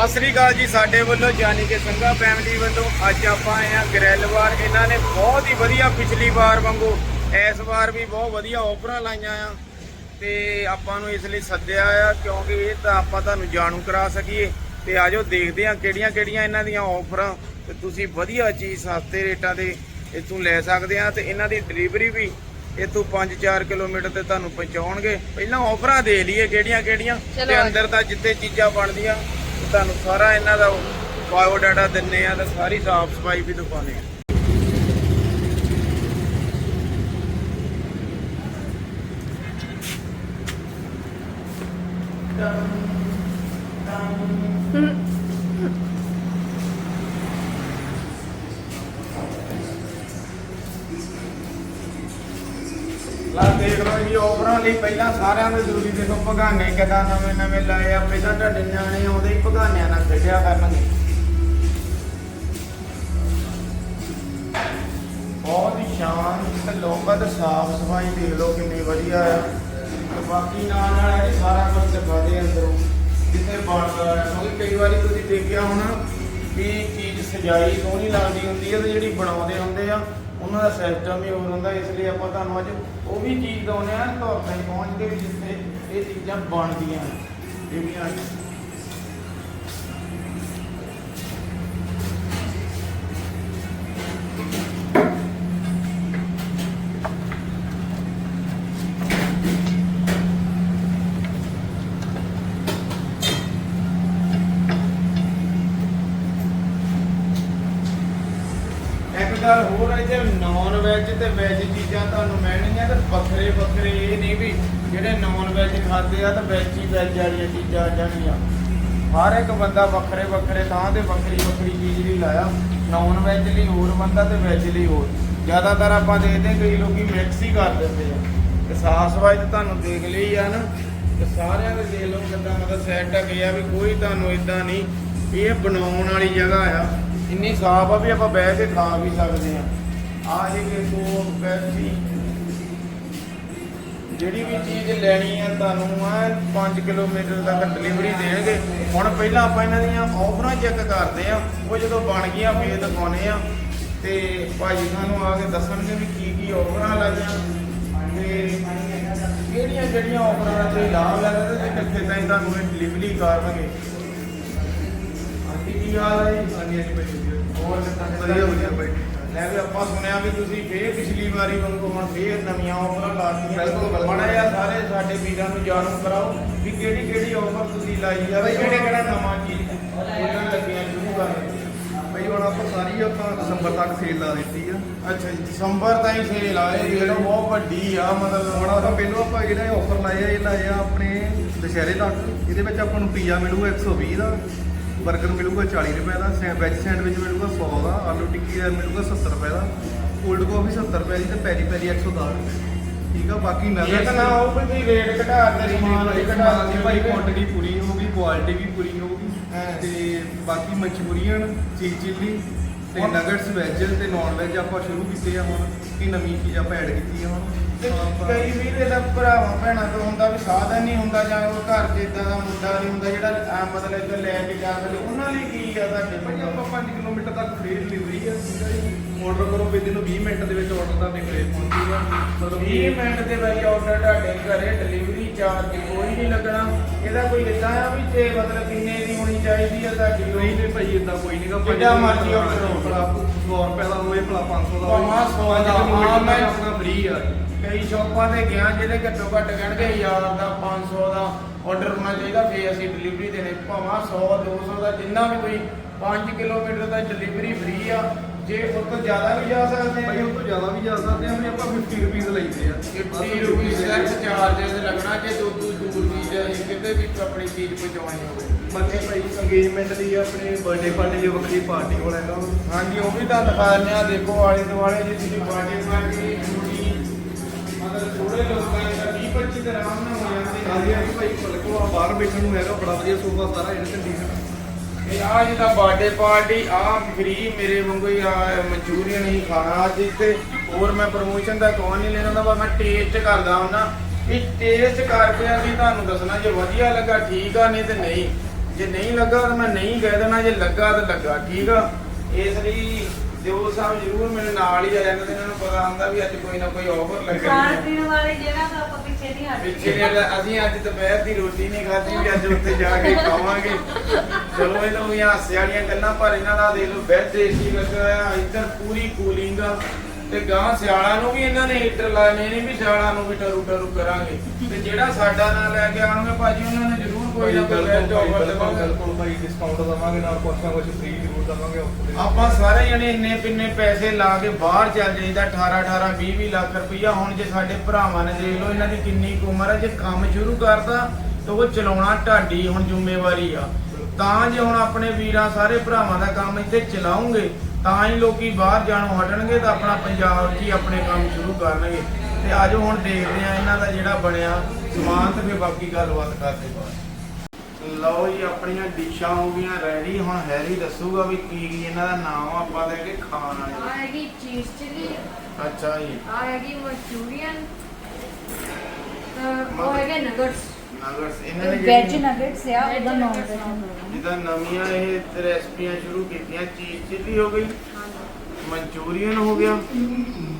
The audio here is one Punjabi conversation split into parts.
ਸਤਿ ਸ੍ਰੀ ਅਕਾਲ ਜੀ ਸਾਡੇ ਵੱਲੋਂ ਜਾਨੀ ਕਿ ਸੰਘਾ ਫੈਮਿਲੀ ਵੱਲੋਂ ਅੱਜ ਆਪਾਂ ਆਏ ਆ ਗ੍ਰਿਲਵਾਰ ਇਹਨਾਂ ਨੇ ਬਹੁਤ ਹੀ ਵਧੀਆ ਪਿਛਲੀ ਵਾਰ ਵਾਂਗੂ ਇਸ ਵਾਰ ਵੀ ਬਹੁਤ ਵਧੀਆ ਆਫਰਾਂ ਲਾਈਆਂ ਆ। ਤੇ ਆਪਾਂ ਨੂੰ ਇਸ ਲਈ ਸੱਦਿਆ ਆ ਕਿਉਂਕਿ ਇਹ ਤਾਂ ਆਪਾਂ ਤੁਹਾਨੂੰ ਜਾਣੂ ਕਰਾ ਸਕੀਏ। ਤੇ ਆਜੋ ਦੇਖਦੇ ਆ ਕਿਹੜੀਆਂ ਕਿਹੜੀਆਂ ਇਹਨਾਂ ਦੀਆਂ ਆਫਰਾਂ ਤੇ ਤੁਸੀਂ ਵਧੀਆ ਚੀਜ਼ ਸਸਤੇ ਰੇਟਾਂ ਤੇ ਇੱਥੋਂ ਲੈ ਸਕਦੇ ਆ ਤੇ ਇਹਨਾਂ ਦੀ ਡਿਲੀਵਰੀ ਵੀ ਇੱਥੋਂ 5-4 ਕਿਲੋਮੀਟਰ ਤੇ ਤੁਹਾਨੂੰ ਪਹੁੰਚਾਉਣਗੇ। ਪਹਿਲਾਂ ਆਫਰਾਂ ਦੇ ਲਈਏ ਕਿਹੜੀਆਂ ਕਿਹੜੀਆਂ। ਤੇ। ਅੰਦਰ ਤਾਂ ਜਿੱਥੇ ਚੀਜ਼ਾਂ ਬਣਦੀਆਂ ਤੁਹਾਨੂੰ ਸਾਰਾ ਇਹਨਾਂ ਦਾ ਬਾਇਓ ਡਾਟਾ ਦਿੰਨੇ ਆ ਤੇ ਸਾਰੀ ਸਾਫ਼ ਸਫ਼ਾਈ ਵੀ ਦਿਖਾਉਂਦੇ ਆ। ਜੀ ਲਈ ਪਹਿਲਾਂ ਸਾਰਿਆਂ ਨੂੰ ਜ਼ਰੂਰੀ ਦੇਖੋ, ਭਗਾਨੇ ਕਿਦਾਂ ਨਵੇਂ ਨਵੇਂ ਲਾਏ ਆ, ਪਹਿਲਾਂ ਤੁਹਾਡੇ ਨਿਆਣੇ ਆਉਂਦੇ ਹੀ ਭਗਾਨਿਆਂ ਨਾਲ ਖੇਡਿਆ ਕਰਨਗੇ। ਬਹੁਤ ਹੀ ਸ਼ਾਂਤ ਤੇ ਸਾਫ਼ ਸਫ਼ਾਈ ਦੇਖ ਲਓ ਕਿੰਨੀ ਵਧੀਆ ਆ। ਤੇ ਬਾਕੀ ਨਾਲ ਨਾਲ ਇਹ ਸਾਰਾ ਕੁਝ ਦਿਖਾਦੇ ਅੰਦਰੋਂ, ਜਿੱਥੇ ਬਣਦਾ ਹੈ ਕਿਉਂਕਿ ਕਈ ਵਾਰੀ ਤੁਸੀਂ ਦੇਖਿਆ ਹੋਣਾ ਵੀ ਚੀਜ਼ ਸਜਾਈ ਸੋਹਣੀ ਲੱਗਦੀ ਹੁੰਦੀ ਹੈ ਤੇ ਜਿਹੜੀ ਬਣਾਉਂਦੇ ਹੁੰਦੇ ਆ ਉਹਨਾਂ ਦਾ ਸਿਸਟਮ ਹੀ ਹੋਰ ਹੁੰਦਾ, ਇਸ ਲਈ ਆਪਾਂ ਤੁਹਾਨੂੰ ਅੱਜ ਉਹ ਵੀ ਚੀਜ਼ ਦਵਾਉਂਦੇ ਆ ਤੁਹਾਡੇ ਪਹੁੰਚ ਕੇ ਵੀ ਜਿੱਥੇ ਇਹ ਚੀਜ਼ਾਂ ਬਣਦੀਆਂ ਜਿਹੜੀਆਂ ਇੱਕ ਗੱਲ ਹੋਰ ਹੈ ਜੇ ਨਾਨ ਵੈਜ ਤੇ ਵੈਜ ਚੀਜ਼ਾਂ ਤੁਹਾਨੂੰ ਮਿਲਣਗੀਆਂ ਤੇ ਵੱਖਰੇ ਵੱਖਰੇ ਇਹ ਨਹੀਂ ਵੀ ਜਿਹੜੇ ਨਾਨ ਵੈਜ ਖਾਂਦੇ ਆ ਤਾਂ ਵੈਜ ਹੀ ਵੈਜ ਵਾਲੀਆਂ ਚੀਜ਼ਾਂ ਆ ਜਾਣਗੀਆਂ। ਹਰ ਇੱਕ ਬੰਦਾ ਵੱਖਰੇ ਵੱਖਰੇ ਥਾਂ ਤੇ ਵੱਖਰੀ ਵੱਖਰੀ ਚੀਜ਼ ਲਈ ਲਾਇਆ। ਨਾਨ ਵੈਜ ਲਈ ਹੋਰ ਬੰਦਾ ਤੇ ਵੈਜ ਲਈ ਹੋਰ। ਜ਼ਿਆਦਾਤਰ ਆਪਾਂ ਦੇਖਦੇ ਕਈ ਲੋਕੀ ਮਿਕਸ ਹੀ ਕਰ ਦਿੰਦੇ ਆ। ਤੇ ਸਾਫ਼ ਸਫ਼ਾਈ ਤੁਹਾਨੂੰ ਦੇਖ ਲਈ ਆ ਨਾ, ਤੇ ਸਾਰਿਆਂ ਦੇ ਦੇਖ ਲਓ ਕਿੱਦਾਂ ਮਤਲਬ ਸੈੱਟ ਆ ਗਿਆ ਵੀ ਕੋਈ ਤੁਹਾਨੂੰ ਇਦਾਂ ਨਹੀਂ, ਇਹ ਬਣਾਉਣ ਵਾਲੀ ਜਗ੍ਹਾ ਆ। ਇੰਨੀ ਸਾਫ਼ ਆ ਵੀ ਆਪਾਂ ਬਹਿ ਕੇ ਖਾ ਵੀ ਸਕਦੇ ਆ ਆ ਇਹ ਕੋਕ ਪੈਪਸੀ ਜਿਹੜੀ ਵੀ ਚੀਜ਼ ਲੈਣੀ ਆ ਤੁਹਾਨੂੰ ਆ 5 ਕਿਲੋਮੀਟਰ ਤੱਕ ਡਿਲੀਵਰੀ ਦੇਣਗੇ। ਹੁਣ ਪਹਿਲਾਂ ਆਪਾਂ ਇਹਨਾਂ ਦੀਆਂ ਆਫਰਾਂ ਚੈੱਕ ਕਰਦੇ ਆ ਉਹ ਜਦੋਂ ਬਣ ਗਈਆਂ, ਫੇਰ ਦਿਖਾਉਣੇ ਆ ਤੇ ਭਾਜੀ ਸਾਨੂੰ ਆ ਕੇ ਦੱਸਣਗੇ ਵੀ ਕੀ ਕੀ ਆਫਰਾਂ ਲਾਈਆਂ। ਤੇ ਕਿਹੜੀਆਂ ਜਿਹੜੀਆਂ ਆਫਰਾਂ ਦਾ ਤੁਸੀਂ ਲਾਭ ਲੈ ਸਕਦੇ ਤੇ ਕਿੱਥੇ ਤਾਈਂ ਤੁਹਾਨੂੰ ਇਹ ਡਿਲੀਵਰੀ ਕਰਨਗੇ। ਕੀ ਹਾਲ ਹੈ ਜੀ ਹਾਂਜੀ ਹਾਂਜੀ ਭਾਈ ਹੋਰ ਕਿੱਦਾਂ ਵਧੀਆ ਵਧੀਆ ਭਾਈ ਲੈ ਵੀ ਆਪਾਂ ਸੁਣਿਆ ਵੀ ਤੁਸੀਂ ਫੇਰ ਪਿਛਲੀ ਵਾਰੀ ਵਾਂਗੂ ਹੁਣ ਫੇਰ ਨਵੀਆਂ ਆਫਰਾਂ ਲਾਤੀਆਂ ਬਿਲਕੁਲ, ਮਾੜਾ ਜਿਹਾ ਸਾਰੇ ਸਾਡੇ ਵੀਰਾਂ ਨੂੰ ਜਾਣੂ ਕਰਾਓ ਵੀ ਕਿਹੜੀ ਕਿਹੜੀ ਆਫਰ ਤੁਸੀਂ ਲਾਈ ਆ ਭਾਈ, ਕਿਹੜੇ ਕਿਹੜਾ ਨਵਾਂ ਚੀਜ਼ ਇਹਨਾਂ ਲੱਗੀਆਂ ਸ਼ੁਰੂ ਕਰਨ ਭਾਈ ਹੁਣ ਆਪਾਂ ਸਾਰੀ ਆਪਾਂ ਦਸੰਬਰ ਤੱਕ ਸੇਲ ਲਾ ਦਿੱਤੀ ਆ ਅੱਛਾ ਜੀ ਦਸੰਬਰ ਤਾਈਂ ਸੇਲ ਆਏ ਜਿਹੜਾ ਬਹੁਤ ਵੱਡੀ ਆ ਮਤਲਬ ਹੁਣ ਆਪਾਂ ਪਹਿਲੋਂ ਆਪਾਂ ਜਿਹੜੇ ਆਫਰ ਲਾਏ ਇਹ ਲਾਇਆ ਆਪਣੇ ਦੁਸ਼ਹਿਰੇ ਤੱਕ ਇਹਦੇ ਵਿੱਚ ਆਪਾਂ ਨੂੰ ਪੀਜ਼ਾ ਮਿਲੂਗਾ 120 ਦਾ 버ਗਰ ਮਿਲੂਗਾ 40 ਰੁਪਏ ਦਾ ਵੈਜ ਸੈਂਡਵਿਚ ਮਿਲੂਗਾ 100 ਦਾ ਆਲੂ ਟਿੱਕੀ ਦਾ ਮਿਲੂਗਾ 70 ਰੁਪਏ ਦਾ ਕੋਲਡ ਕਾਫੀ 70 ਰੁਪਏ ਦੀ ਤੇ ਪੈਰੀ ਪੈਰੀ 110 ਠੀਕ ਆ ਬਾਕੀ ਇਹ ਨਗਰ ਤਾਂ ਨਾ ਉਹ ਵੀ ਤੁਸੀਂ ਰੇਟ ਘਟਾ ਦੇ ਸਮਾਨ ਵੀ ਘਟਾ ਦੇ ਭਾਈ। ਕੁਆਂਟੀਟੀ ਪੂਰੀ ਹੋਊਗੀ ਕੁਆਲਿਟੀ ਵੀ ਪੂਰੀ ਹੋਊਗੀ। ਤੇ ਬਾਕੀ ਮਨਚੂਰੀਅਨ ਚੀਜ਼ ਚਿੱਲੀ ਤੇ ਨਗਟਸ ਵੈਜ ਤੇ ਨਾਨ ਵੈਜ ਆਪਾਂ ਸ਼ੁਰੂ ਕੀਤੇ ਆ ਹੁਣ ਇਹ ਨਵੀਂ ਚੀਜ਼ ਆਪਾਂ ਐਡ ਕੀਤੀ ਆ ਹੁਣ। ਕਈ ਵੀ ਇਹਦਾ ਭਰਾਵਾਂ ਭੈਣਾਂ ਤੋਂ ਹੁੰਦਾ ਵੀ ਸਾਧਨ ਨਹੀਂ ਹੁੰਦਾ ਜਾਂ ਉਹ ਘਰ 'ਚ ਇਦਾਂ ਦਾ ਮੁੰਡਾ ਨਹੀਂ ਹੁੰਦਾ ਜਿਹੜਾ ਆ ਮਤਲਬ ਇੱਧਰ ਲੈ ਕੇ ਜਾ ਸਕੇ। ਉਹਨਾਂ ਲਈ ਕੀ ਆ ਤੁਹਾਡੇ ਭਾਈ ਆਪਾਂ 5 ਕਿਲੋਮੀਟਰ ਤੱਕ ਫ੍ਰੀ ਡਿਲੀਵਰੀ ਆ। ਆਰਡਰ ਕਰੋ ਵਿਦਿਨ 20 ਮਿੰਟ ਦੇ ਵਿੱਚ ਆਰਡਰ ਤੁਹਾਡੇ ਘਰੇ ਪਹੁੰਚ ਜੂਗਾ ਮਤਲਬ 20 ਮਿੰਟ ਦੇ ਵਿੱਚ ਆਰਡਰ ਤੁਹਾਡੇ ਘਰੇ ਡਿਲੀਵਰੀ ਚਾਰਜ ਕੋਈ ਨਹੀਂ ਲੱਗਣਾ। ਇਹਦਾ ਕੋਈ ਇਦਾਂ ਆ ਵੀ ਤੇ ਮਤਲਬ ਕਿੰਨੇ ਦੀ ਹੋਣੀ ਚਾਹੀਦੀ ਆ ਤੁਹਾਡੀ ਨਹੀਂ ਤੇ ਭਾਈ ਇਦਾਂ ਕੋਈ ਨਹੀਂਗਾ ਜਿੱਦਾਂ ਮਰਜ਼ੀ order ਕਰੋ। ਭਲਾ 100 ਰੁਪਏ ਦਾ ਹੋਵੇ ਭਲਾ 500 ਦਾ ਭਾਵੇਂ 100 ਦਾ, ਹਾਂ, ਮੈਂ- ਆਪਣਾ ਫ੍ਰੀ ਆ। ਕਈ ਸ਼ੌਪਾਂ ਤੇ ਗਿਆ ਜਿਹਦੇ ਘੱਟੋ ਘੱਟ ਕਹਿਣਗੇ 1000 ਦਾ 500 ਦਾ ਆਰਡਰ ਹੋਣਾ ਚਾਹੀਦਾ ਫੇਰ ਅਸੀਂ ਡਿਲੀਵਰੀ ਦੇਣੇ। ਭਾਵੇਂ 100 200 ਦਾ ਜਿੰਨਾ ਵੀ ਕੋਈ 5 ਕਿਲੋਮੀਟਰ ਦਾ ਡਿਲੀਵਰੀ ਫ੍ਰੀ ਆ ਜੇ ਉਸ ਤੋਂ ਜ਼ਿਆਦਾ ਵੀ ਜਾ ਸਕਦੇ ਭਾਈ ਆ ਉਹ ਤੋਂ ਜ਼ਿਆਦਾ ਵੀ ਜਾ ਸਕਦੇ ਆ ਵੀ ਆਪਾਂ 50 ਰੁਪਏ ਲਈਦੇ ਆ। 50 ਰੁਪਏ ਸੈਕਸ ਚਾਰਜਸ ਲੱਗਣਾ ਜੇ ਦੂਰ ਦੂਰ ਦੂਰ ਚੀਜ਼ ਹੈ ਕਿਤੇ ਵੀ ਆਪਣੀ ਚੀਜ਼ ਪਹੁੰਚਾਉਣੀ ਹੋਵੇ। ਬਾਕੀ ਭਾਈ ਅੰਗੇਜਮੈਂਟ ਲਈ ਆਪਣੇ ਬਰਥਡੇ ਪਾਰਟੀ ਦੀ ਵੱਖਰੀ ਪਾਰਟੀ ਹੋਣਾ ਹੈਗਾ। ਹਾਂਜੀ ਉਹ ਵੀ ਤਾਂ ਦਿਖਾ ਦਿੰਦੇ ਆ। ਦੇਖੋ ਆਲੇ ਦੁਆਲੇ ਜੇ ਤੁਸੀਂ ਬਾਡੀ ਪਾਰਟੀ ਥੋੜੀ ਲੋਕਾਂ ਦਾ 20 25 ਦੇ ਆਰਾਮ ਨਾਲ ਹੋ ਜਾਂਦੇ ਹਾਂਜੀ ਹਾਂਜੀ ਭਾਈ ਕੋਲ ਆ ਬਾਹਰ ਬੈਠਣ ਨੂੰ ਹੈਗਾ ਬੜਾ ਵਧੀਆ ਸੋਫਾ ਸਾਰਾ ਇਹਨਾਂ ਕੰਡੀਸ਼ਨ ਇਹ ਆ ਜਿਹਦਾ ਬਰਥਡੇ ਪਾਰਟੀ ਆ ਫ੍ਰੀ ਮੇਰੇ ਵਾਂਗੂ ਹੀ ਆ ਮਨਚੂਰੀਅਨ ਹੀ ਖਾਣਾ ਅੱਜ ਇੱਥੇ ਹੋਰ ਮੈਂ ਪ੍ਰੋਮੋਸ਼ਨ ਦਾ ਕੋਈ ਨਹੀਂ ਲੈਣਾ ਹੁੰਦਾ ਮੈਂ ਟੇਸਟ ਕਰਦਾ ਹੁੰਦਾ। ਇਹ ਟੇਸਟ ਕਰਕੇ ਅਸੀਂ ਤੁਹਾਨੂੰ ਦੱਸਣਾ ਜੇ ਵਧੀਆ ਲੱਗਾ ਠੀਕ ਆ ਨਹੀਂ ਤੇ ਨਹੀਂ। ਜੇ ਨਹੀਂ ਲੱਗਾ ਤਾਂ ਮੈਂ ਨਹੀਂ ਕਹਿ ਦੇਣਾ ਜੇ ਲੱਗਾ ਤਾਂ ਲੱਗਾ ਠੀਕ ਆ। ਇਸ ਲਈ ਦਿਓ ਸਾਹਿਬ ਜ਼ਰੂਰ ਮੇਰੇ ਨਾਲ ਹੀ ਆ ਜਾਂਦੇ ਇਹਨਾਂ ਨੂੰ ਪਤਾ ਹੁੰਦਾ ਵੀ ਅੱਜ ਕੋਈ ਨਾ ਕੋਈ ਆਫਰ ਲੱਗਣੀ ਖਾਣ ਹੈ ਪੀਣ ਵਾਲੀ ਜਗ੍ਹਾ ਤੋਂ ਆਪਾਂ ਪਿੱਛੇ ਨਹੀਂ ਹਟਦੇ। ਪਿੱਛੇ ਨੇ ਅਸੀਂ ਅੱਜ ਦੁਪਹਿਰ ਦੀ ਰੋਟੀ ਨਹੀਂ ਖਾਧੀ ਵੀ ਅੱਜ ਉੱਥੇ ਜਾ ਕੇ ਖਾਵਾਂਗੇ। ਚਲੋ ਇਹ ਤਾਂ ਵੀ ਹਾਸੇ ਵਾਲੀਆਂ ਗੱਲਾਂ ਪਰ ਇਹਨਾਂ ਦਾ ਦੇਖ ਲਓ ਬੈੱਡ ਏਸੀ ਲੱਗਾ ਆ ਇੱਧਰ ਪੂਰੀ ਕੂਲਿੰਗ ਆ। ਤੇ ਗਾਂ ਸਿਆਲਾਂ ਨੂੰ ਵੀ ਇਹਨਾਂ ਨੇ ਹੀਟਰ ਲਾਏ ਨੇ ਨਹੀਂ ਵੀ ਸਿਆਲਾਂ ਨੂੰ ਵੀ ਟਰੂ ਟਰੂ ਕਰਾਂਗੇ। ਤੇ ਜਿਹੜਾ ਸਾਡਾ ਨਾਂ ਲੈ ਕੇ ਆਉਣਗੇ ਭਾਜੀ ਉਹਨਾਂ ਨੇ ਜ਼ਰੂਰ ਕੋਈ ਨਾ ਕੋਈ ਆਫਰ ਦੇਵਾਂਗੇ ਬਿਲਕੁਲ ਭਾਈ ਡਿਸਕਾਊਂਟ ਦਵਾਂਗੇ ਨਾਲ ਕੁਛ ਨਾ ਕੁਛ ਫ੍ਰੀ ਜ਼ਰੂਰ ਦਵਾਂਗੇ ਆਪਾਂ ਸਾਰੇ ਜਣੇ ਇੰਨੇ ਪਿੰਨੇ ਪੈਸੇ ਲਾ ਕੇ ਬਾਹਰ ਚੱਲ ਜਾਈਦਾ 18 18 20 20 ਲੱਖ ਰੁਪਈਆ। ਹੁਣ ਜੇ ਸਾਡੇ ਭਰਾਵਾਂ ਨੇ ਦੇਖ ਲਓ ਇਹਨਾਂ ਦੀ ਕਿੰਨੀ ਉਮਰ ਹੈ ਜੇ ਕੰਮ ਸ਼ੁਰੂ ਕਰਦਾ ਤਾਂ ਉਹ ਚਲਾਉਣਾ ਢਾਡੀ ਹੁਣ ਜ਼ਿੰਮੇਵਾਰੀ ਆ। ਤਾਂ ਜੇ ਹੁਣ ਆਪਣੇ ਵੀਰਾਂ ਸਾਰੇ ਭਰਾਵਾਂ ਦਾ ਕੰਮ ਇੱਥੇ ਚਲਾਉਂਗੇ ਤਾਂ ਹੀ ਲੋਕੀ ਬਾਹਰ ਜਾਣੋਂ ਹਟਣਗੇ ਤਾਂ ਆਪਣਾ ਪੰਜਾਬ 'ਚ ਹੀ ਆਪਣੇ ਕੰਮ ਸ਼ੁਰੂ ਕਰਨਗੇ। ਤੇ ਆਜੋ ਹੁਣ ਦੇਖਦੇ ਆ ਇਹਨਾਂ ਦਾ ਜਿਹੜਾ ਬਣਿਆ ਸਮਾਨ ਤੇ ਫਿਰ ਬਾਕੀ ਗੱਲਬਾਤ ਕਰਦੇ ਬਾਅਦ ਲਓ ਜੀ ਆਪਣੀਆਂ ਡਿਸ਼ਾਂ ਹੋ ਗਈਆਂ ਰੈਡੀ ਹੁਣ ਹੈਰੀ ਦੱਸੂਗਾ ਵੀ ਕੀ ਕੀ ਇਹਨਾਂ ਦਾ ਨਾਮ ਆ ਆਪਾਂ ਲੈ ਕੇ ਖਾਣ ਆ ਵਾਲੇ ਹੈਗੀ ਚੀਜ਼ ਚਿਲੀ ਅੱਛਾ ਜੀ। ਆ ਹੈਗੀ ਮਨਚੂਰੀਅਨ ਉਹ ਹੈਗੇ ਨਗਟਸ ਨਗਰਸ ਇਹਨਾਂ ਨੇ ਵੈਜ ਨਗੇਟਸ ਆ ਉਹਦਾ ਨਾਮ ਜਿੱਦਾਂ ਨਵੀਆਂ ਇਹ ਰੈਸਪੀਆਂ ਸ਼ੁਰੂ ਕੀਤੀਆਂ ਚੀਜ਼ ਚਿੱਲੀ ਹੋ ਗਈ। ਮਨਚੂਰੀਅਨ ਹੋ ਗਿਆ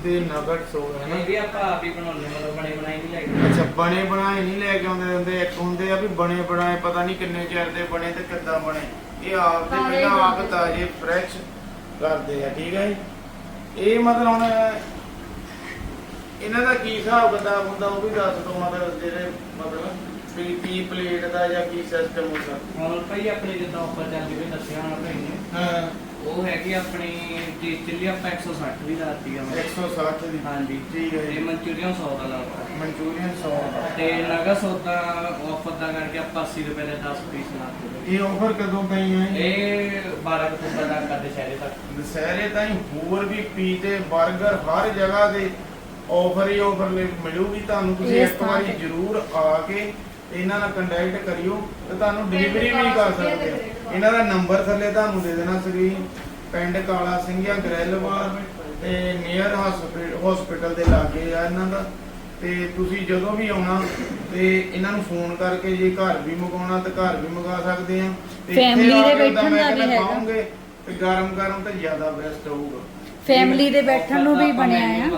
ਤੇ ਨਗਟਸ ਹੋ ਗਏ ਨਹੀਂ ਨਾ ਵੀ ਆਪਾਂ ਆਪ ਹੀ ਬਣਾਉਂਦੇ ਮਤਲਬ ਬਣੇ ਬਣਾਏ ਨਹੀਂ ਲੈ ਕੇ ਅੱਛਾ ਬਣੇ ਬਣਾਏ ਨਹੀਂ ਲੈ ਕੇ ਆਉਂਦੇ ਹੁੰਦੇ ਇੱਕ ਹੁੰਦੇ ਆ ਵੀ ਬਣੇ ਬਣਾਏ ਪਤਾ ਨਹੀਂ ਕਿੰਨੇ ਚਿਰ ਦੇ ਬਣੇ ਤੇ ਕਿੱਦਾਂ ਬਣੇ। ਇਹ ਆਪ ਦੇ ਤਾਜ਼ੇ ਪਹਿਲਾਂ ਆਪ ਬਣਦੇ। ਤਾਜ਼ੇ ਫਰੈਸ਼ ਕਰਦੇ ਆ ਠੀਕ ਹੈ ਜੀ? ਇਹ ਮਤਲਬ ਹੁਣ ਇਹਨਾਂ ਦਾ ਕੀ ਹਿਸਾਬ ਕਿਤਾਬ ਹੁੰਦਾ ਉਹ ਵੀ ਦੱਸ ਦਿਓ ਮਤਲਬ ਜਿਹੜੇ ਮਤਲਬ ਵੀ ਕੀ ਪਲੇਟ ਦਾ ਜਾਂ ਕੀ ਸਿਸਟਮ ਹੁੰਦਾ। ਹੁਣ ਭਾਈ ਆਪਣੇ ਜਿੱਦਾਂ ਉੱਪਰ ਚੱਲਦੀ ਵੀ ਦੱਸਿਆ ਹੋਣਾ ਭਾਈ ਨੇ। ਹਾਂ। ਉਹ ਹੈਗੀ ਆਪਣੀ ਚੀਜ਼ ਚਿੱਲੀ ਆਪਾਂ 160 ਦੀ ਲਾਤੀ ਆ। 160 ਦੀ। ਹਾਂਜੀ। ਠੀਕ ਹੈ ਤੇ ਜੀ ਮਨਚੂਰੀਅਨ 100 ਦਾ ਲਾਤਾ। ਮਨਚੂਰੀਅਨ 100 ਤੇ ਨਗਾ ਸੌਦਾ ਆਫਰ ਦਾ ਕਰਕੇ ਆਪਾਂ 80 ਰੁਪਏ ਦੇ 10 ਪੀਸ ਲਾਤੇ। ਇਹ ਆਫਰ ਕਦੋਂ ਪਈ ਹੈ ਇਹ 12 ਅਕਤੂਬਰ ਤੱਕ ਕਰਦੇ ਸ਼ਹਿਰੇ ਤੱਕ। ਦੁਸਹਿਰੇ ਤਾਈਂ ਹੋਰ ਵੀ ਪੀਤੇ 버ਗਰ ਹਰ ਜਗ੍ਹਾ ਦੇ ਆਫਰ ਹੀ ਆਫਰ ਮਿਲੂਗੀ ਤੁਹਾਨੂੰ। ਤੁਸੀਂ ਇਸ ਇੱਕ ਥਾਂ ਵਾਰੀ ਤੇ। ਜ਼ਰੂਰ ਆ ਕੇ ਇਹਨਾਂ ਨਾਲ ਕੰਟੈਕਟ ਕਰਿਓ ਤੇ ਤੁਹਾਨੂੰ ਡਿਲੀਵਰੀ ਵੀ ਕਰ ਸਕਦੇ ਇਹਨਾਂ ਦਾ ਨੰਬਰ ਥੱਲੇ ਤੁਹਾਨੂੰ ਦੇ ਦੇਣਾ ਸਕਰੀਨ ਪਿੰਡ ਕਾਲਾ ਸਿੰਘਿਆ ਗ੍ਰਿਲਵਾਲ ਤੇ ਨੀਅਰ ਹਸਪੀਟਲ ਦੇ ਲਾਗੇ ਆ ਇਹਨਾਂ ਦਾ। ਤੇ ਤੁਸੀਂ ਜਦੋਂ ਵੀ ਆਉਣਾ ਤੇ ਇਹਨਾਂ ਨੂੰ ਫੋਨ ਕਰਕੇ ਜੇ ਘਰ ਵੀ ਮੰਗਾਉਣਾ ਤੇ ਘਰ ਵੀ ਮੰਗਾ ਸਕਦੇ ਆ। ਤੇ ਆ ਦੇ ਬੈਠਣ ਦਾ ਵੀ ਹੈਗਾ। ਤੇ ਗਰਮ ਗਰਮ ਤਾਂ ਜ਼ਿਆਦਾ ਬੈਸਟ ਹੋਊਗਾ ਫੈਮਿਲੀ ਦੇ ਬੈਠਣ ਨੂੰ ਵੀ ਬਣਿਆ ਆ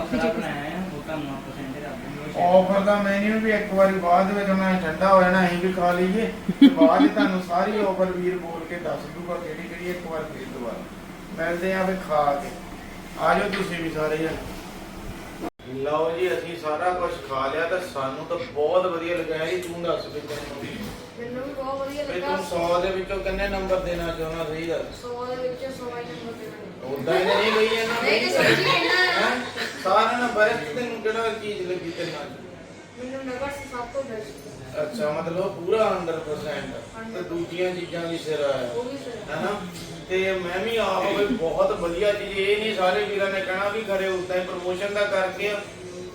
ਆਫਰ ਦਾ ਮੈਨੂ ਵੀ ਇੱਕ ਵਾਰੀ ਬਾਅਦ ਵਿੱਚ ਮੈਂ ਠੰਡਾ ਹੋ ਜਾਣਾ ਅਸੀਂ ਵੀ ਖਾ ਲਈਏ। ਤੇ ਬਾਅਦ 'ਚ ਤੁਹਾਨੂੰ ਸਾਰੀ ਆਫਰ ਵੀਰ ਬੋਲ ਕੇ ਦੱਸ ਦੂਗਾ ਕਿਹੜੀ ਕਿਹੜੀ ਇੱਕ ਵਾਰ ਫੇਰ ਦੁਬਾਰਾ ਮਿਲਦੇ ਆ ਵੀ ਖਾ ਕੇ। ਆ ਜਾਓ ਤੁਸੀਂ ਵੀ ਸਾਰੇ ਜਣੇ। ਲਓ ਜੀ ਅਸੀਂ ਸਾਰਾ ਕੁਝ ਖਾ ਲਿਆ ਤਾਂ ਸਾਨੂੰ ਤਾਂ ਬਹੁਤ ਵਧੀਆ ਲੱਗਾ ਜੀ ਤੂੰ ਦੱਸ ਵੀ ਤੈਨੂੰ ਮੈਨੂੰ ਵੀ ਬਹੁਤ ਵਧੀਆ ਵੀ ਲੱਗਾ। ਤੂੰ 100 ਦੇ ਵਿੱਚੋਂ ਕਿੰਨੇ ਨੰਬਰ ਦੇਣਾ ਚਾਹੁੰਦਾ ਸਹੀ ਦੱਸ 100 ਦੇ ਵਿੱਚ 100 ਹੀ ਨੰਬਰ ਦੇਣਾ। ਉਦਾਂ ਹੀ ਨਹੀਂ ਗਈ ਇਹਨਾਂ ਨਹੀਂ ਤੇ ਸੱਚੀ ਹੈਂ? ਸਾਰਿਆਂ ਨਾਲ ਬੈਸਟ ਤੈਨੂੰ ਕਿਹੜਾ ਚੀਜ਼ ਲੱਗੀ ਤੇਰੇ ਨਾਲ? ਮੈਨੂੰ ਨਗਟਸ ਸਭ ਤੋਂ ਬੈਸਟ ਅੱਛਾ ਮਤਲਬ ਪੂਰਾ 100% ਤੇ ਦੂਜੀਆਂ ਚੀਜ਼ਾਂ ਵੀ ਸਿਰ ਆਇਆ। ਉਹ ਵੀ ਸਰ ਹੈਨਾ? ਤੇ ਮੈਂ ਵੀ ਆਪ ਵੀ ਬਹੁਤ ਵਧੀਆ ਚੀਜ਼ ਇਹ ਨਹੀਂ ਸਾਰੇ ਵੀਰਾਂ ਨੇ ਕਹਿਣਾ ਵੀ ਖਰੇ ਉਦਾਂ ਹੀ ਪ੍ਰੋਮੋਸ਼ਨ ਦਾ ਕਰਕੇ ਆ।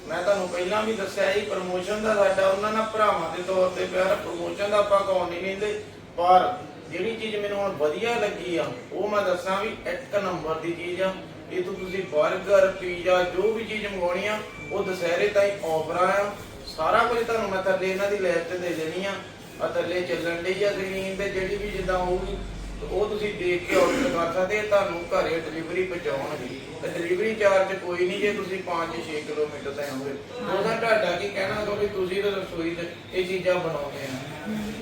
ਮੈਂ ਤੁਹਾਨੂੰ ਪਹਿਲਾਂ ਵੀ ਦੱਸਿਆ ਸੀ ਪ੍ਰੋਮੋਸ਼ਨ ਦਾ ਸਾਡਾ ਉਹਨਾਂ ਨਾਲ ਭਰਾਵਾਂ ਦੇ ਤੌਰ ਤੇ ਪਿਆਰ ਪ੍ਰੋਮੋਸ਼ਨ ਦਾ ਆਪਾਂ ਕੌਣ ਨਹੀਂ ਲੈਂਦੇ। ਪਰ ਜਿਹੜੀ ਚੀਜ਼ ਮੈਨੂੰ ਹੁਣ ਵਧੀਆ ਲੱਗੀ ਆ ਉਹ ਮੈਂ ਦੱਸਾਂ ਵੀ ਇੱਕ ਨੰਬਰ ਦੀ ਚੀਜ਼ ਆ। ਇਹ ਤੋਂ ਤੁਸੀਂ 버ਗਰ ਪੀਜ਼ਾ, ਜੋ ਵੀ ਚੀਜ਼ ਮੰਗਾਉਣੀ ਆ, ਉਹ ਦੁਸਹਿਰੇ ਤਾਈਂ ਆਫਰ ਆ। ਸਾਰਾ ਕੁਝ ਤੁਹਾਨੂੰ ਮੈਂ ਥੱਲੇ ਇਹਨਾਂ ਦੀ ਲਿਸਟ ਦੇ ਦੇਣੀ ਆ। ਆ ਥੱਲੇ ਚੱਲਣ ਲਈ ਆ ਸਕਰੀਨ ਤੇ, ਜਿਹੜੀ ਵੀ ਜਿੱਦਾਂ ਹੋਊਗੀ ਉਹ ਤੁਸੀਂ ਦੇਖ ਕੇ ਆਰਡਰ ਕਰ ਸਕਦੇ ਤੁਹਾਨੂੰ ਘਰੇ ਡਿਲੀਵਰੀ ਪਹੁੰਚਾਉਣਗੇ ਤੇ ਡਿਲੀਵਰੀ ਚਾਰਜ ਕੋਈ ਨਹੀਂ ਜੇ ਤੁਸੀਂ 5-6 ਕਿਲੋਮੀਟਰ ਤੇ ਆਓਗੇ ਉਹਦਾ ਤੁਹਾਡਾ ਕੀ ਕਹਿਣਾ ਕਿ ਤੁਸੀਂ ਤਾਂ ਰਸੋਈ 'ਚ ਇਹ ਚੀਜ਼ਾਂ ਬਣਾਉਂਦੇ ਆ।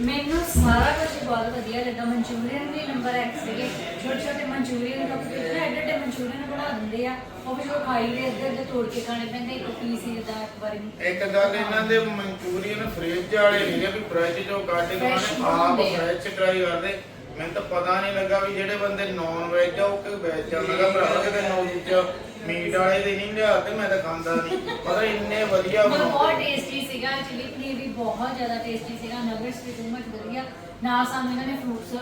ਮੈਨੂੰ ਸਾਰਾ ਕੁਝ ਬਹੁਤ ਵਧੀਆ ਲੱਗਾ। ਮਨਚੂਰੀਅਨ ਵੀ ਨੰਬਰ 1 ਸੀਗੇ। ਛੋਟੇ ਛੋਟੇ ਮਨਚੂਰੀਅਨ ਕੱਪ ਦੇ ਐਡੇ ਐਡੇ ਮਨਚੂਰੀਅਨ ਬਣਾ ਦਿੰਦੇ ਆ। ਉਹ ਵੀ ਜੋ ਖਾਈ ਦੇ ਇੱਧਰ ਇੱਧਰ ਤੋੜ ਕੇ ਖਾਣੇ ਪੈਂਦੇ ਇੱਕ ਪੀਸ ਹੀ ਦਾ ਇੱਕ ਵਾਰੀ। ਇੱਕ ਗੱਲ ਇਹਨਾਂ ਦੇ ਮਨਚੂਰੀਅਨ ਫ੍ਰਿਜ ਵਾਲੇ ਨਹੀਂ ਆ ਵੀ ਫ੍ਰਿਜ ਚੋਂ ਕੱਢ ਕੇ ਨੇ ਆਪ। ਫ੍ਰਿਜ ਟਰਾਈ ਕਰਦੇ। ਮੈਨੂੰ ਤਾਂ ਪਤਾ ਨਹੀਂ ਲੱਗਾ ਵੀ ਜਿਹੜੇ ਬੰਦੇ ਨਾਨ ਵੈਜ ਆ ਉਹ ਕਿ ਵੈਜ ਆ। ਮੈਂ ਕਿਹਾ ਭਰਾ ਕਿਤੇ ਮੀਟ ਵਾਲੇ ਦੇ ਨਹੀਂ ਲਿਆ ਤੇ ਮੈਂ ਤਾਂ ਖਾਂਦਾ ਨਹੀਂ ਪਰ ਇੰਨੇ ਵਧੀਆ ਮਤਲਬ ਬਹੁਤ ਬਣਾਉਂਦੇ ਟੇਸਟੀ ਸੀਗਾ ਚਿਲੀ ਪਨੀਰ ਵੀ ਬਹੁਤ ਜ਼ਿਆਦਾ ਟੇਸਟੀ ਸੀਗਾ ਨਗਟਸ ਵੀ ਬਹੁਤ ਵਧੀਆ। ਨਾਲ ਸਾਨੂੰ ਇਹਨਾਂ ਨੇ ਫਰੂਟਸ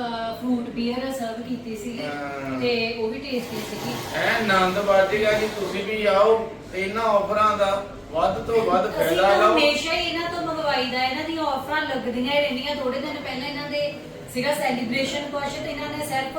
ਫਰੂਟ ਬੀਅਰ ਸਰਵ ਕੀਤੀ ਸੀਗੀ ਹਾਂ। ਤੇ ਉਹ ਵੀ ਟੇਸਟੀ ਸੀਗੀ। ਐ ਆਨੰਦ ਬਾਜੇਗਾ ਕਿ ਤੁਸੀਂ ਵੀ ਆਓ ਤੇ ਇਹਨਾਂ ਆਫਰਾਂ ਦਾ ਵੱਧ ਤੋਂ ਵੱਧ ਅਸੀਂ ਫਾਇਦਾ ਲਓ ਹਮੇਸ਼ਾ ਹੀ ਇਹਨਾਂ ਤੋਂ ਮੰਗਵਾਈਦਾ ਇਹਨਾਂ ਦੀਆਂ ਆਫਰਾਂ ਲੱਗਦੀਆਂ ਹੀ ਰਹਿੰਦੀਆਂ। ਥੋੜੇ ਦਿਨ ਪਹਿਲਾਂ ਇਹਨਾਂ ਦੇ ਸੀਗਾ ਸੈਲੀਬ੍ਰੇਸ਼ਨ ਕੁਛ ਤੇ ਇਹਨਾਂ ਨੇ ਸਿਰਫ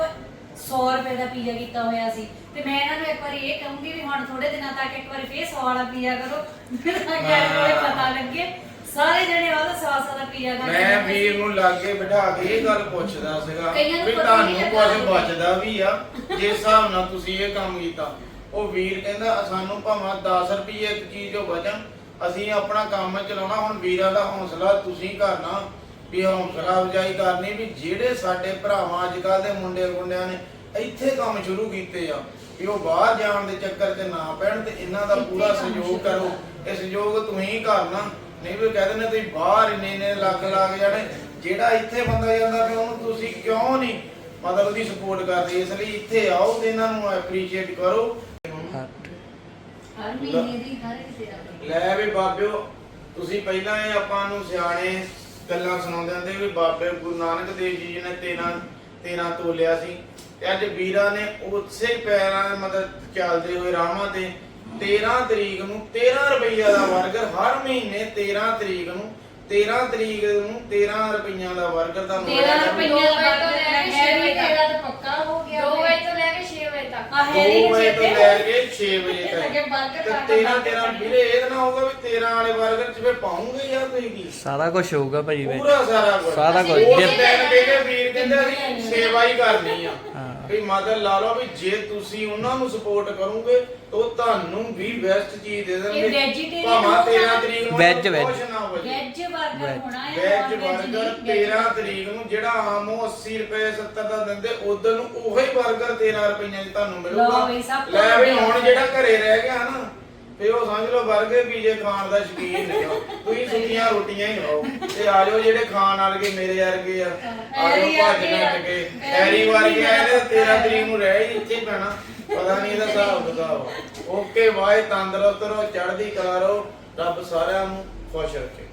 100 ਰੁਪਏ ਦਾ ਪੀਜ਼ਾ ਕੀਤਾ ਹੋਇਆ ਸੀ। ਤੇ ਮੈਂ ਇਹਨਾਂ ਨੂੰ ਇੱਕ ਵਾਰੀ ਇਹ ਕਹੂੰਗੀ ਵੀ ਹੁਣ ਥੋੜੇ ਦਿਨਾਂ ਤੱਕ ਇੱਕ ਵਾਰੀ ਫੇਰ 100 ਵਾਲਾ ਪੀਜ਼ਾ ਕਰੋ। ਫਿਰ ਤਾਂ ਗੈਰ ਕੋਲੇ ਪਤਾ ਲੱਗੇ। ਸਾਰੇ ਜਣੇ ਉਹਦਾ ਸਵਾਸਾਂ ਦਾ ਪੀਆ ਕਰਦੇ ਮੈਂ ਵੀਰ ਨੂੰ ਲਾਗੇ ਬਿਠਾ ਕੇ ਇਹ ਗੱਲ ਪੁੱਛਦਾ ਸੀਗਾ ਕਈਆਂ ਨੂੰ ਵੀ ਪਤਾ ਨਹੀਂ ਤੁਹਾਨੂੰ ਕੁਝ ਬਚਦਾ ਵੀ ਆ। ਜਿਸ ਹਿਸਾਬ ਨਾਲ ਤੁਸੀਂ ਇਹ ਕੰਮ ਕੀਤਾ ਉਹ ਵੀਰ ਕਹਿੰਦਾ ਸਾਨੂੰ ਭਾਵੇਂ 10 ਰੁਪਏ ਇੱਕ ਚੀਜ਼ ਜੋ ਬਚਣ ਅਸੀਂ ਆਪਣਾ ਕੰਮ ਚਲਾਉਣਾ ਹੁਣ ਵੀਰਾਂ ਦਾ ਹੌਸਲਾ ਤੁਸੀਂ ਕਰਨਾ। ਵੀ ਹੌਸਲਾ ਅਫਜਾਈ ਕਰਨੀ ਵੀ ਜਿਹੜੇ ਸਾਡੇ ਭਰਾਵਾਂ ਅੱਜ ਕੱਲ ਦੇ ਮੁੰਡੇ ਗੁੰਡਿਆਂ ਨੇ ਇੱਥੇ ਕੰਮ ਸ਼ੁਰੂ ਕੀਤੇ ਆ ਵੀ ਉਹ ਬਾਹਰ ਜਾਣ ਦੇ ਚੱਕਰ 'ਚ ਨਾ ਪੈਣ ਤੇ ਇਹਨਾਂ ਦਾ ਪੂਰਾ ਸਹਿਯੋਗ ਕਰੋ। ਇਹ ਸਹਿਯੋਗ ਤੁਸੀਂ ਕਰਨਾ। ਨਹੀਂ ਵੀ ਕਹਿੰਦੇ ਨੇ ਤੁਸੀਂ ਬਾਹਰ ਇੰਨੇ ਇੰਨੇ ਲੱਖ ਲੱਗ ਜਾਣੇ। ਜਿਹੜਾ ਇੱਥੇ ਬੰਦਾ ਜਾਂਦਾ ਪਿਆ ਉਹਨੂੰ ਤੁਸੀਂ ਕਿਉਂ ਨਹੀਂ ਮਤਲਬ ਉਹਦੀ ਸਪੋਰਟ ਕਰਦੇ? ਇਸ ਲਈ ਇੱਥੇ ਆਓ ਤੇ ਇਹਨਾਂ ਨੂੰ ਐਪਰੀਸ਼ੀਏਟ ਕਰੋ। ਹਰ ਮਹੀਨੇ ਦੀ ਹਰ ਕਿਸੇ ਦਾ ਲੈ ਵੀ ਬਾਬਿਓ ਤੁਸੀਂ ਪਹਿਲਾਂ ਇਹ ਆਪਾਂ ਨੂੰ ਸਿਆਣੇ ਗੱਲਾਂ ਸੁਣਾਉਂਦੇ ਹੁੰਦੇ ਵੀ ਬਾਬੇ ਗੁਰੂ ਨਾਨਕ ਦੇਵ ਜੀ ਨੇ 13 13 ਤੋਲਿਆ ਸੀ ਤੇ ਅੱਜ ਵੀਰਾਂ ਨੇ ਉਸੇ ਪੈਰਾਂ ਦੇ ਮਦਦ ਚੱਲਦੇ ਹੋਏ ਰਾਹਾਂ ਤੇ 13 ਤਰੀਕ ਨੂੰ 13 ਰੁਪਈਆ ਦਾ 버ਗਰ ਹਰ ਮਹੀਨੇ 13 ਤਰੀਕ ਨੂੰ 13 ਤਰੀਕ ਨੂੰ 13 ਰੁਪਈਆ ਦਾ 버ਗਰ ਤੁਹਾਨੂੰ 13 ਮਿਲੇਗਾ। ਰੁਪਏ ਦਾ ਦੋ ਤੋਂ ਲੈ ਕੇ ਛੇ ਹੈਰੀ ਵਜੇ ਤੱਕ। ਤੇਰਾ ਤਾਂ ਪੱਕਾ ਹੋ ਗਿਆ 2 ਵਜੇ ਤੋਂ ਲੈ 6 ਵਜੇ ਤੋਂ ਲੈ ਕੇ 6 ਵਜੇ ਅੱਗੇ ਤੱਕ। 버ਗਰ ਤੇ ਖਾ 13 13 ਵੀਰੇ ਇਹ ਨਾ ਹੋਊਗਾ ਵੀ 13 ਵਾਲੇ 버ਗਰ ਚ ਫੇ ਪਾਉਂਗੇ ਯਾਰ ਤੁਸੀਂ ਕੀ? ਸਾਰਾ ਕੁਝ ਹੋਊਗਾ ਭਾਜੀ ਵਿੱਚ। ਪੂਰਾ ਸਾਰਾ ਕੁਝ ਸਾਰਾ ਕੁਝ। ਦਿਨ ਕਹਿੰਦੇ ਵੀਰ ਕਹਿੰਦੇ ਅਸੀਂ ਸੇਵਾ ਹੀ ਕਰਨੀ ਆ। ਹਾਂ। ਵੀ ਮਦਦ ਲਾ ਲਓ ਵੀ ਜੇ ਤੁਸੀਂ ਉਹਨਾਂ ਨੂੰ ਸਪੋਰਟ ਕਰੋਗੇ ਤਾਂ ਉਹ ਤੁਹਾਨੂੰ ਵੀ ਬੈਸਟ ਚੀਜ਼ ਦੇ ਦੇਣਗੇ। ਇਹ 13 ਤਰੀਕ ਨੂੰ Veg, veg. ਵੈਜ ਬਰਗਰ ਹੋਣਾ ਹੈ 13 ਤਰੀਕ ਨੂੰ ਜਿਹੜਾ ਆਮ ਉਹ 80 ਰੁਪਏ 70 ਦਾ ਦਿੰਦੇ ਉਧਰ ਨੂੰ ਉਹੀ ਬਰਗਰ 13 ਰੁਪਈਆਂ 'ਚ ਤੁਹਾਨੂੰ ਮਿਲੂਗਾ। ਲੈ ਵੀ ਹੁਣ ਜਿਹੜਾ ਘਰੇ ਰਹਿ ਗਿਆ ਨਾ ਤੇ ਉਹ ਸਮਝ ਲਓ 버ਗਰ ਪੀਜੇ ਖਾਣ ਦਾ ਸ਼ੌਕੀਨ ਹੋ ਤੁਸੀਂ ਸੁੱਕੀਆਂ ਰੋਟੀਆਂ ਹੀ ਖਾਓ ਤੇ ਆ ਜਾਓ ਜਿਹੜੇ ਖਾਣ ਵਾਲੇ ਮੇਰੇ ਵਰਗੇ ਆ। ਆ ਜਾਓ ਭੱਜ ਵਰਗੇ ਆ। ਨੱਠ ਕੇ ਹੈਰੀ ਵਰਗੇ ਆਏ ਨੇ 13 ਤਰੀਕ ਨੂੰ ਰਹਿ ਹੀ ਇੱਥੇ ਪੈਣਾ। ਪਤਾ ਨਹੀਂ ਇਹਦਾ ਹਿਸਾਬ ਕਿਤਾਬ ਓਕੇ ਬਾਏ ਤੰਦਰੁਸਤ ਰਹੋ ਚੜ੍ਹਦੀ ਕਲਾ ਰਹੋ। ਰੱਬ ਸਾਰਿਆਂ ਨੂੰ ਖੁਸ਼ ਰੱਖੇ।